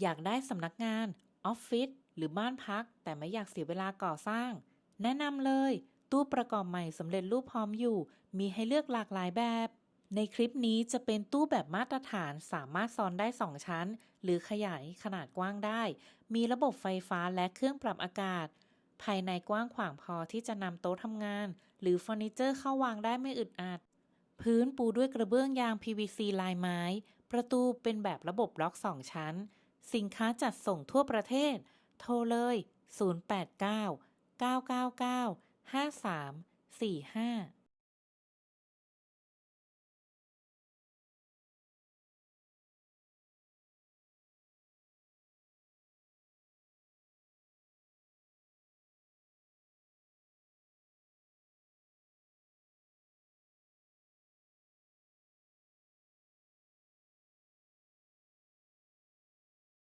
อยากได้สำนักงาน ออฟฟิศหรือบ้านพัก แต่ไม่อยากเสียเวลาก่อสร้าง แนะนำเลย ตู้ประกอบใหม่สำเร็จรูปพร้อมอยู่ มีให้เลือกหลากหลายแบบ ในคลิปนี้จะเป็นตู้แบบมาตรฐานสามารถซ้อนได้ 2 ชั้น หรือขยายขนาดกว้างได้ มีระบบไฟฟ้าและเครื่องปรับอากาศ ภายในกว้างขวางพอที่จะนำโต๊ะทำงาน หรือเฟอร์นิเจอร์เข้าวางได้ไม่อึดอัดพื้นปูด้วยกระเบื้องยาง PVC ลายไม้ ประตูเป็นแบบระบบล็อก 2 ชั้น สินค้าจัดส่งทั่วประเทศ โทรเลย 089 999 5345